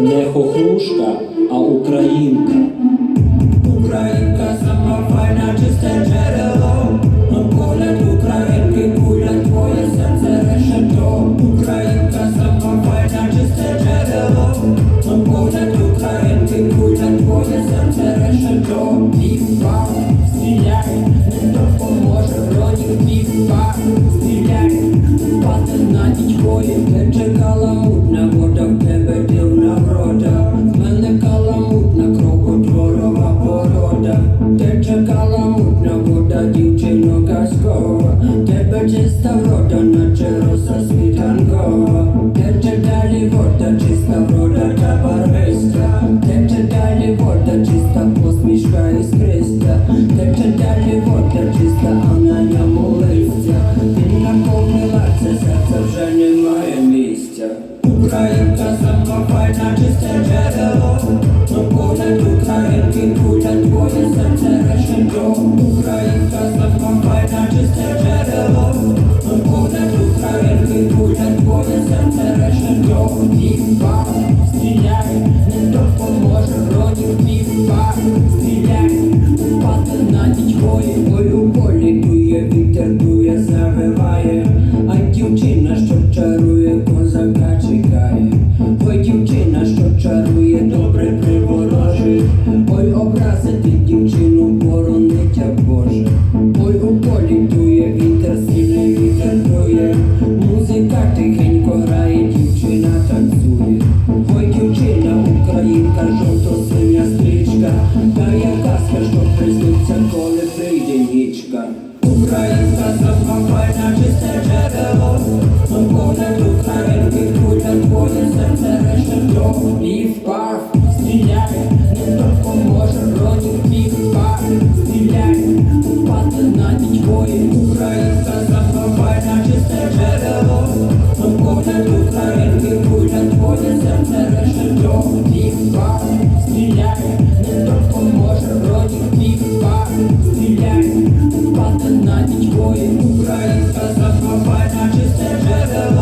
не хохлушка, а українка. Українка сама файна, чисте джерело. Погляд українки, куля, твоє серце решето. Українка сама файна, чисте джерело. Погляд українки, куля, твоє серце решето. Дічкої, чекала мутна вода, в тебе дивна врода. В мене каламутна крокодворова порода, де чекала мутна вода, дівчино казкова, тебе чиста врода, наче роса світанкова, тече далі вода, чиста врода та барвиста, тече далі чиста посмішка іскриста, тече далі вода, чиста, а на ньому Стріляй, не допоможе бронік, півпа, стріляй, впати на дічкої, ой у полі коли прийде нічка. Українська сама файна, чисте джерело. Погляд українки, куля, твоє серце решето. Нічко йому українська захопать, наче все джерела.